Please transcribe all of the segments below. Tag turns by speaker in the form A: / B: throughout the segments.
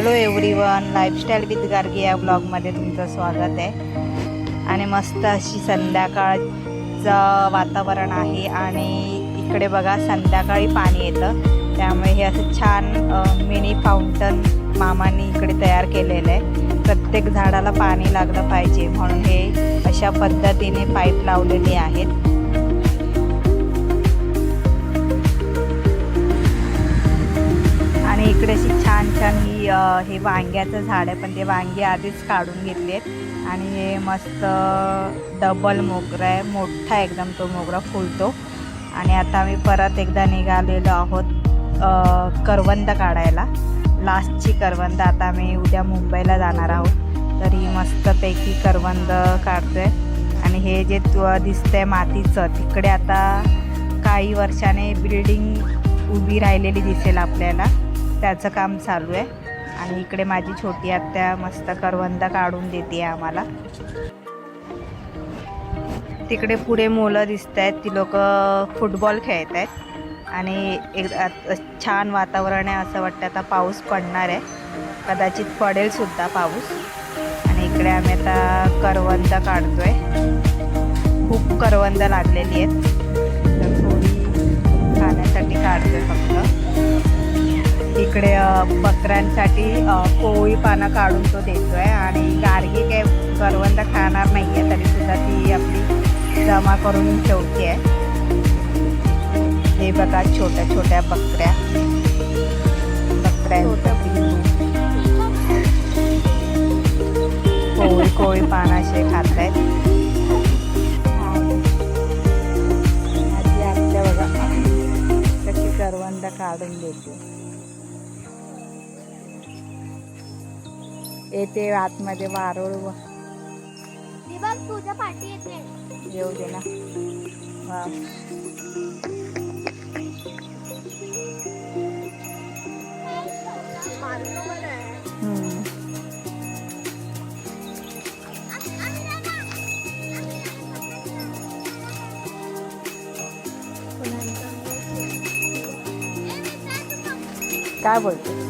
A: Hello everyone lifestyle with Gargi या ब्लॉगमध्ये तुमचं स्वागत आहे. आणि मस्त अशी संध्याकाळचं वातावरण आहे आणि इकडे बघा संध्याकाळी पाणी येतं. त्यामुळे हे असं छान मिनी फाउंटन मामाने इकडे तयार केलेलं आहे. प्रत्येक झाडाला पाणी लागलं पाहिजे म्हणून हे अशा पद्धतीने पाईप लावलेले आहेत. आणि इकडे अशी छान छान ही हे वांग्याचं झाड आहे पण ते वांगे आधीच काढून घेतले आणि हे मस्त डबल मोगरा आहे मोठा एकदम तो मोगरा फुलतो. आणि आता आम्ही परत एकदा निघालेलो आहोत करवंद काढायला. लास्टची करवंद आता आम्ही उद्या मुंबईला जाणार आहोत. तर ही मस्तपैकी करवंद काढतोय. आणि हे जे दिसतंय मातीचं तिकडे आता काही वर्षाने बिल्डिंग उभी राहिलेली दिसेल आपल्याला. त्याचं काम चालू आहे. आणि इकडे माझी छोटी आत्या मस्त करवंद काढून देते आम्हाला. तिकडे पुढे मुलं दिसत आहेत. ती लोक फुटबॉल खेळत आहेत. आणि एक छान वातावरण आहे. असं वाटतं आता पाऊस पडणार आहे. कदाचित पडेलसुद्धा पाऊस. आणि इकडे आम्ही आता करवंद काढतो आहे खूप करवंद लागलेली आहेत. तर थोडी खाण्यासाठी काढतोय फक्त. इकडे बकऱ्यांसाठी कोळी पानं काढून तो देतोय आणि गार्गी काय करवंद खाणार नाही आहे तरी सुद्धा ती आपली जमा करून ठेवते आहे हे बघा छोट्या छोट्या बकऱ्या. बकऱ्यांचं पिल्लू. कोळी कोळी पानाशे खात आहेत करवंद काढून देते. येते आतमध्ये वारोळ व-
B: बघ तुझ्या पाठी येते.
A: येऊ दे ना. वा हम्म. काय बोलते?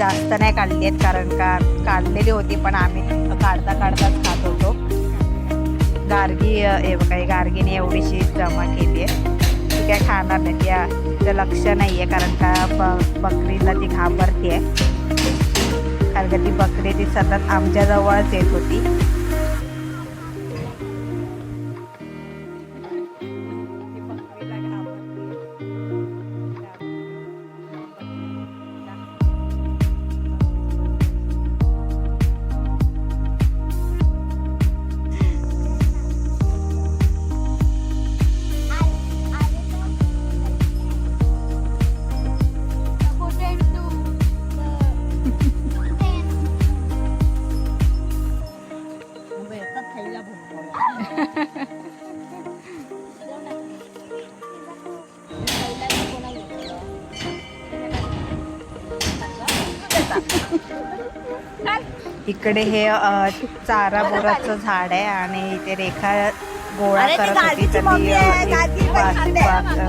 A: जास्त नाही काढली आहेत कारण का काढलेली होती पण आम्ही काढता काढताच खात होतो. गार्गी अ, हे बघा गार्गीने एवढीशी जमा केली आहे. ती काय खाणार नाही त्या तिचं लक्ष नाही आहे कारण का ब बकरीला ती घाबरते कारण का ती बकरी ती सतत आमच्याजवळच येत होती. इकडे हे चारा बोराचं झाड आहे आणि इथे रेखा गोळा करत होती तर ती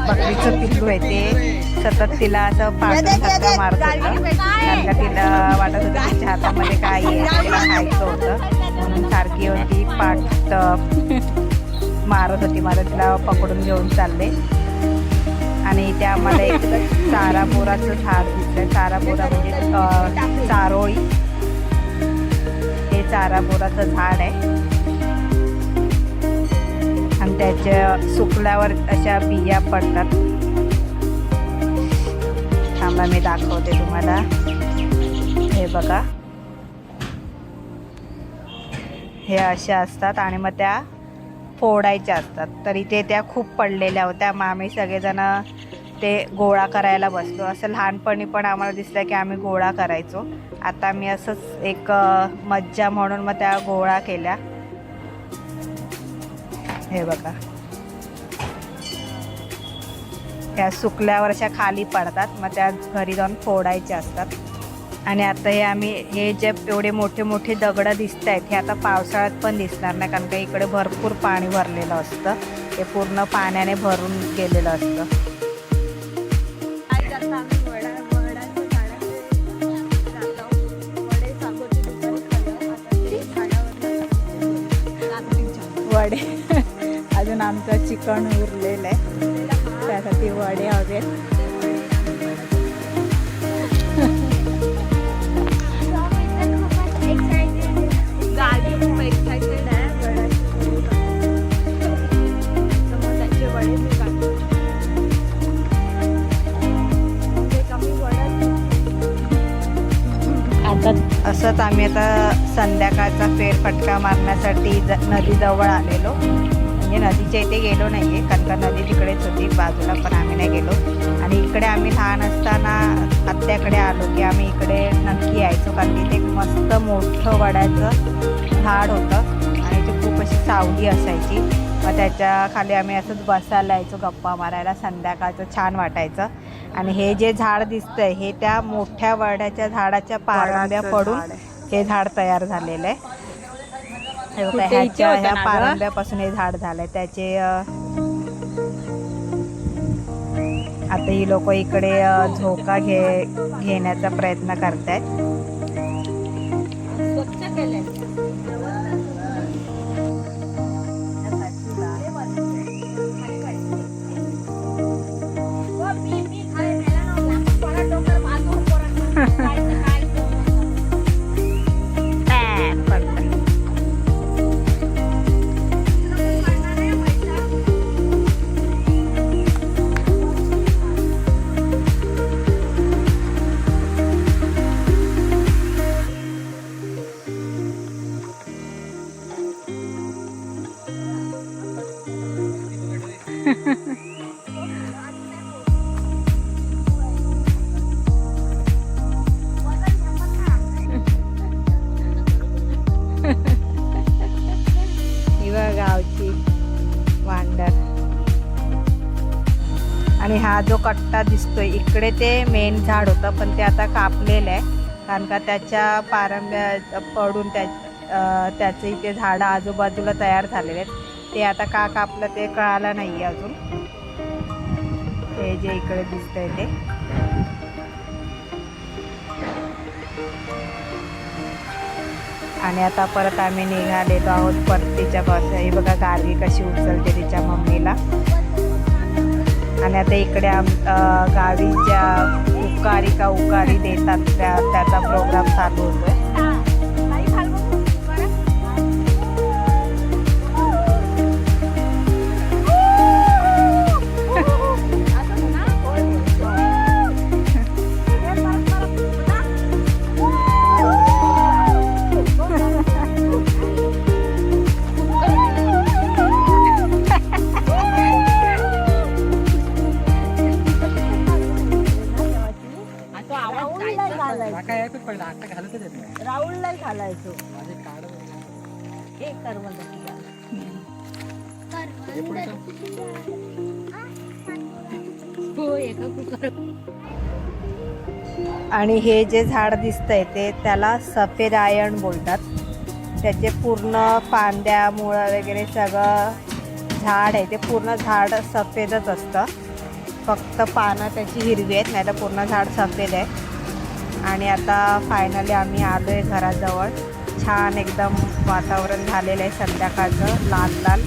A: बकरीचं पिल्लू आहे ते. सतत तिला असं पाठून मारत होतं. तिला वाटत होतं तिच्या हातामध्ये काय खायचं होतं. म्हणून सारखी येऊन ती पाठ मारत होती मला तिला पकडून घेऊन चालले. आणि इथे आम्हाला एक चारा बोराचं झाड दिसतंय. चारा बोरा म्हणजे चारोळी. हे चारा बोराचं झाड आहे. आणि त्याच्या सुकल्यावर अशा बिया पडतात. थांबा मी दाखवते तुम्हाला. हे बघा. हे अशा असतात आणि मग त्या फोडायच्या असतात. तर इथे त्या खूप पडलेल्या होत्या. मग आम्ही सगळेजण ते गोळा करायला बसलो. असं लहानपणी पण आम्हाला दिसलं की आम्ही गोळा करायचो. आता मी असंच एक मज्जा म्हणून मग त्या गोळा केल्या. हे बघा. त्या सुकल्यावर अशा खाली पडतात. मग त्या घरी जाऊन फोडायच्या असतात. आणि आता हे आम्ही हे जे एवढे मोठे मोठे दगडं दिसत आहेत हे आता पावसाळ्यात पण दिसणार नाही. कारण का इकडे भरपूर पाणी भरलेलं असतं. ते पूर्ण पाण्याने भरून गेलेलं असतं. वडे. अजून आमचं चिकन उरलेलं आहे. त्यासाठी वडे आता असंच आम्ही आता संध्याकाळचा फेरफटका मारण्यासाठी ज नदी जवळ आलेलो. म्हणजे नदीच्या इथे गेलो नाही आहे कारण का नदी तिकडेच होती बाजूला पण आम्ही नाही गेलो. आणि इकडे आम्ही लहान असताना आत्याकडे आलो की आम्ही इकडे नक्की यायचो कारण तिथे एक मस्त मोठं वड्याचं झाड होतं. आणि ते खूप अशी सावली असायची. मग त्याच्याखाली आम्ही असंच बसायला यायचो गप्पा मारायला संध्याकाळचं छान वाटायचं. आणि हे जे झाड दिसतंय हे त्या मोठ्या वड्याच्या झाडाच्या पारंब्या पडून हे झाड तयार झालेलं आहे. हे बघा, ह्याच्या ह्या? पारंब्यापासून हे झाड झालंय. त्याचे आता ही लोक इकडे झोका घे घेण्याचा प्रयत्न करतायत. जो कट्टा दिसतोय इकडे ते मेन झाड होतं पण ते आता कापलेलं आहे. कारण का त्याच्या पारंब्या पडून त्या त्याचे इथे झाडं आजूबाजूला तयार झालेले आहेत. ते आता का कापलं ते कळालं नाही आहे अजून. हे जे इकडे दिसतंय ते. आणि आता परत आम्ही निघालेलो आहोत परतीच्या बस हे बघा गावी कशी उचलते तिच्या मम्मीला. आणि आता इकडे आम गावी ज्या उकारी का उकारी देतात त्या त्याचा प्रोग्राम चालू होतोय.
C: आवाज जायचा
D: काय आहे पण आता घालतच येत. नाही
C: राहुलला घालायचो.
D: माझे काढ
C: एक करवंद हो
A: आणि हे जे झाड दिसतंय ते त्याला सफेद आयण बोलतात. त्याचे पूर्ण फांद्या मुळं वगैरे सगळं झाड आहे. ते पूर्ण झाड सफेदच असतं. फक्त पानं त्याची हिरवी आहेत नाही तर पूर्ण झाड सफेद आहे. आणि आता फायनली आम्ही आलो आहे घराजवळ. छान एकदम वातावरण झालेलं आहे संध्याकाळचं लाल लाल.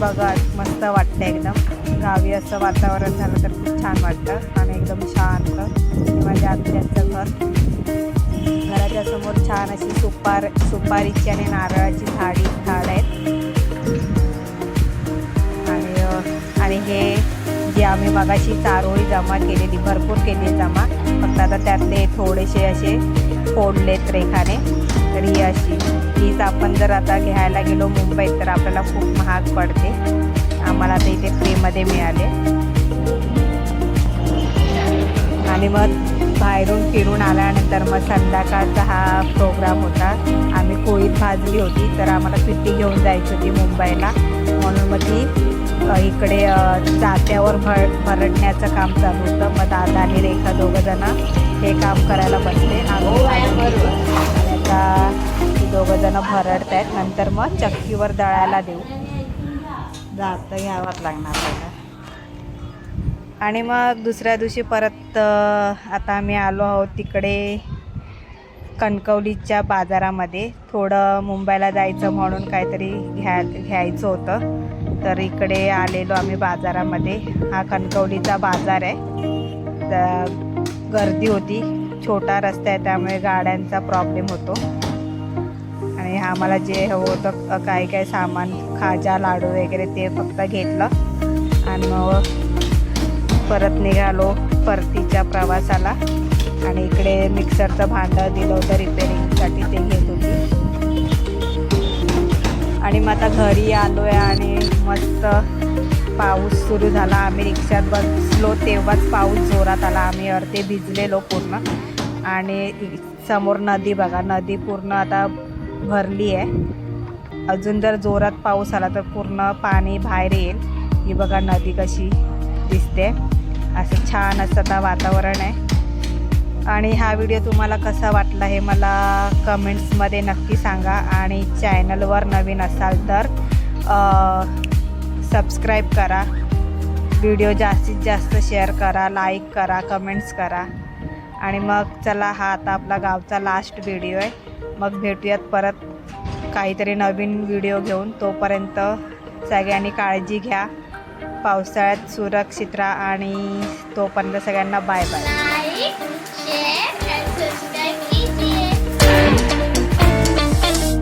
A: बघा मस्त वाटतं एकदम. गावी असं वातावरण झालं तर खूप छान वाटतं. आणि एकदम शांत. माझ्या आत्याचं घर. घराच्या समोर छान अशी सुपार सुपारीची आणि नारळाची झाडी झाड आहेत. आणि आणि हे जे आम्ही मगाशी चारोळी जमा केलेली भरपूर केली जमा. फक्त आता त्यातले थोडेसे असे फोडलेत रेखाने. तर ही अशी हीच आपण जर आता घ्यायला गेलो मुंबईत तर आपल्याला खूप महाग पडते. आम्हाला आता इथे फ्रीमध्ये मिळाले. आणि मग बाहेरून फिरून आल्यानंतर मग संध्याकाळचा हा प्रोग्राम होता. आम्ही कोळीत भाजली होती तर आम्हाला सुट्टी घेऊन जायची होती मुंबईला. म्हणून मग ती इकडे अ, जात्यावर भर भरडण्याचं काम चालू होतं. मग दादा आणि रेखा दोघं जण हे काम करायला बसले. आता दोघंजणं दोघं जण भरडत आहेत नंतर मग चक्कीवर दळायला देऊ. जातं घ्यावंच लागणार त्याला आणि मग दुसऱ्या दिवशी परत आता आम्ही आलो आहोत तिकडे कणकवलीच्या बाजारामध्ये. थोडं मुंबईला जायचं म्हणून काहीतरी घ्या घ्यायचं होतं. तर इकडे आलेलो आम्ही बाजारामध्ये. हा कणकवलीचा बाजार आहे. तर गर्दी होती. छोटा रस्ता आहे त्यामुळे गाड्यांचा प्रॉब्लेम होतो. आणि आम्हाला जे हवं होतं काही काही सामान खाजा लाडू वगैरे ते फक्त घेतलं. आणि मग परत निघालो परतीच्या प्रवासाला. आणि इकडे मिक्सरचं भांडं दिलं होतं रिपेरिंगसाठी ते घेतलं आणि मग आता घरी आलो आहे आणि मस्त पाऊस सुरू झाला. आम्ही रिक्षात बसलो तेव्हाच पाऊस जोरात आला. आम्ही अर्धे भिजलेलो पूर्ण. आणि समोर नदी बघा नदी पूर्ण आता भरली आहे. अजून जर जोरात पाऊस आला तर पूर्ण पाणी बाहेर येईल. ही बघा नदी कशी दिसते. असं छान असं आता वातावरण आहे. आणि हा व्हिडिओ तुम्हाला कसा वाटला हे मला कमेंट्समध्ये नक्की सांगा आणि चॅनलवर नवीन असाल तर सबस्क्राईब करा. व्हिडिओ जास्तीत जास्त शेअर करा लाईक करा कमेंट्स करा. आणि मग चला हा आता आपला गावचा लास्ट व्हिडिओ आहे. मग भेटूयात परत काहीतरी नवीन व्हिडिओ घेऊन. तोपर्यंत सगळ्यांनी काळजी घ्या. पावसाळ्यात सुरक्षित राहा आणि तोपर्यंत सगळ्यांना बाय बाय Yeah.